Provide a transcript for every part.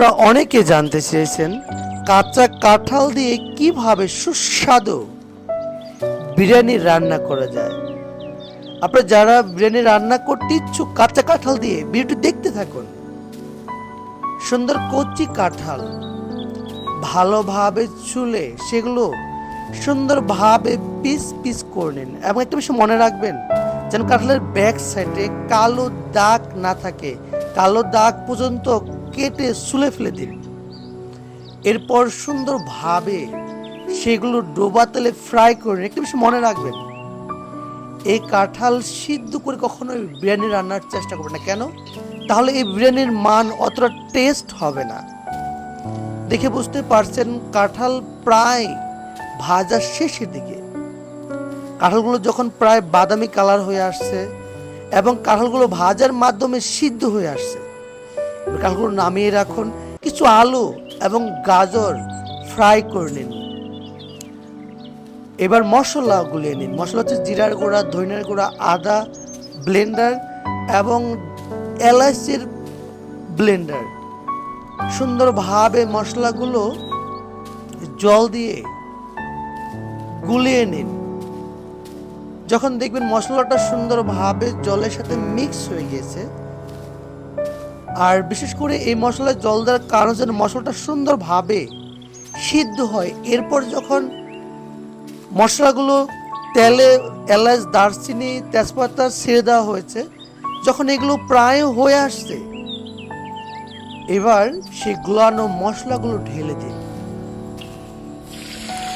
আপনারা অনেকে জানতে চেয়েছেন কাঁচা কাঁঠাল দিয়ে কীভাবে সুস্বাদু বিরিয়ানি রান্না করা যায়। আপনারা যারা বিরিয়ানি রান্না করতে ইচ্ছুক, কাঁচা কাঁঠাল দিয়ে ভিডিওটি দেখতে থাকুন। সুন্দর কচি কাঁঠাল ভালোভাবে চুলে সেগুলো সুন্দরভাবে পিস পিস করে নিন এবং একটা বিষয় মনে রাখবেন, যেন কাঁঠালের ব্যাক সাইডে কালো দাগ না থাকে। কালো দাগ পর্যন্ত কেটে চুলে ফেলে দিন এরপর সুন্দরভাবে সেগুলো ডোবা তেলে ফ্রাই করে নিন। বেশি মনে রাখবেন। এই কাঁঠাল সিদ্ধ করে কখনোই বিরিয়ানি রান্নার চেষ্টা করবেন না। কেন? তাহলে এই বিরিয়ানির মান অতটা টেস্ট হবে না। দেখে বুঝতে পারছেন কাঁঠাল প্রায় ভাজা শেষের দিকে। কাঁঠালগুলো যখন প্রায় বাদামি কালার হয়ে আসছে এবং কাঁঠালগুলো ভাজার মাধ্যমে সিদ্ধ হয়ে আসছে কাঁঠালগুলো নামিয়ে রাখুন। কিছু আলু এবং গাজর ফ্রাই করে নিন। এবার মশলা গুলিয়ে নিন। মশলা হচ্ছে জিরার গুঁড়া, ধনিয়ার গুঁড়া, আদা ব্লেন্ডার এবং এলাচির ব্লেন্ডার। সুন্দরভাবে মশলাগুলো জল দিয়ে গুলিয়ে নিন। যখন দেখবেন মশলাটা সুন্দরভাবে জলের সাথে মিক্স হয়ে গেছে আর বিশেষ করে এই মশলা জল দেওয়ার কারণ যেন মশলাটা সুন্দরভাবে সিদ্ধ হয়। এরপর যখন মশলাগুলো তেলে এলাচ, দারচিনি, তেজপাতা ছেড়ে দেওয়া হয়েছে, যখন এগুলো প্রায় হয়ে আসছে, এবার সেই গুলানো মশলাগুলো ঢেলে দিন।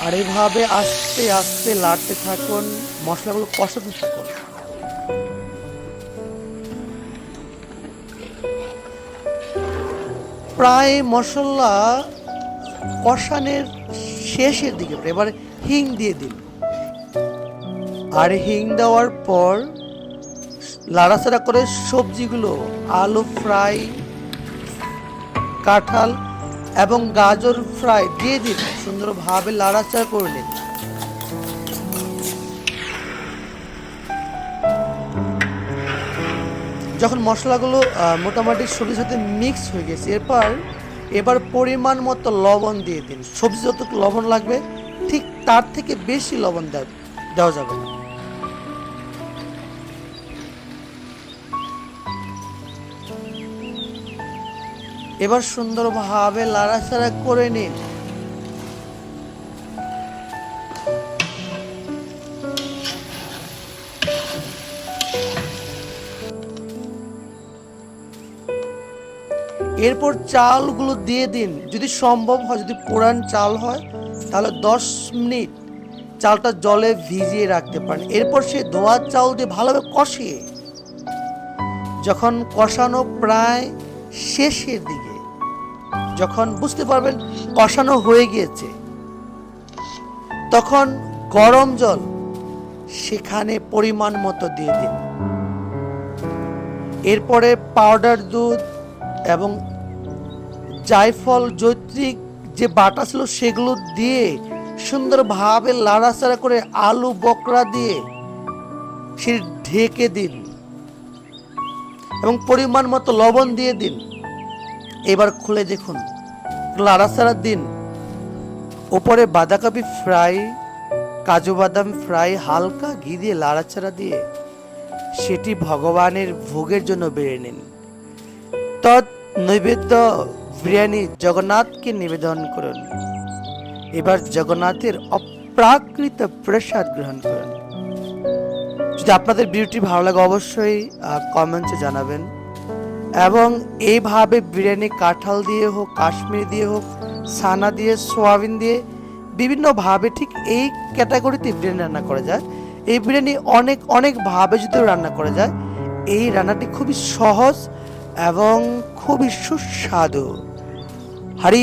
আর এভাবে আস্তে আস্তে লাড়তে থাকুন, মশলাগুলো কষাতে থাকুন। প্রায় মশলা কষানের শেষের দিকে, এবার হিং দিয়ে দিন আর হিং দেওয়ার পর লাড়াচাড়া করে সবজিগুলো, আলু ফ্রাই, কাঁঠাল এবং গাজর ফ্রাই দিয়ে দিন সুন্দরভাবে লাড়াচাড়া করে নিন যখন মশলাগুলো মোটামুটি সবজির সাথে মিক্স হয়ে গেছে, এরপর, এবার পরিমাণ মতো লবণ দিয়ে দিন। সবজি যতটুকু লবণ লাগবে, ঠিক তার থেকে বেশি লবণ দেওয়া দেওয়া যাবে না। এবার সুন্দরভাবে লাড়াচাড়া করে নিন। এরপর চালগুলো দিয়ে দিন। যদি সম্ভব হয়, যদি পুরান চাল হয়, তাহলে দশ মিনিট চালটা জলে ভিজিয়ে রাখতে পারেন। এরপর সে ধোয়া চাল দিয়ে ভালোভাবে কষিয়ে, যখন কষানো প্রায় শেষের দিকে, যখন বুঝতে পারবেন কষানো হয়ে গিয়েছে, তখন গরম জল সেখানে পরিমাণ মতো দিয়ে দিন। এরপরে পাউডার দুধ এবং জায়ফল, জৈত্রিক যে বাটা ছিল সেগুলো দিয়ে সুন্দরভাবে লাড়াচাড়া করে আলু বকরা দিয়ে সে ঢেকে দিন এবং পরিমাণ মতো লবণ দিয়ে দিন। এবার খুলে দেখুন, লাড়াচাড়া দিন। ওপরে বাঁধাকপি ফ্রাই, কাজু বাদাম ফ্রাই, হালকা ঘি দিয়ে লাড়াচাড়া দিয়ে সেটি ভগবানের ভোগের জন্য বেড়ে নিন। তৎ নৈবেদ্য বিরিয়ানি জগন্নাথকে নিবেদন করুন। এবার জগন্নাথের অপ্রাকৃত প্রসাদ গ্রহণ করুন। যদি আপনাদের ভিডিওটি ভালো লাগে, অবশ্যই কমেন্টসে জানাবেন। এবং এইভাবে বিরিয়ানি কাঁঠাল দিয়ে হোক, কাশ্মীর দিয়ে হোক, সানা দিয়ে, সোয়াবিন দিয়ে, বিভিন্নভাবে ঠিক এই ক্যাটাগরিতে বিরিয়ানি রান্না করা যায়। এই বিরিয়ানি অনেক অনেকভাবে যদি রান্না করা যায়, এই রান্নাটি খুবই সহজ এবং খুবই সুস্বাদু। हरि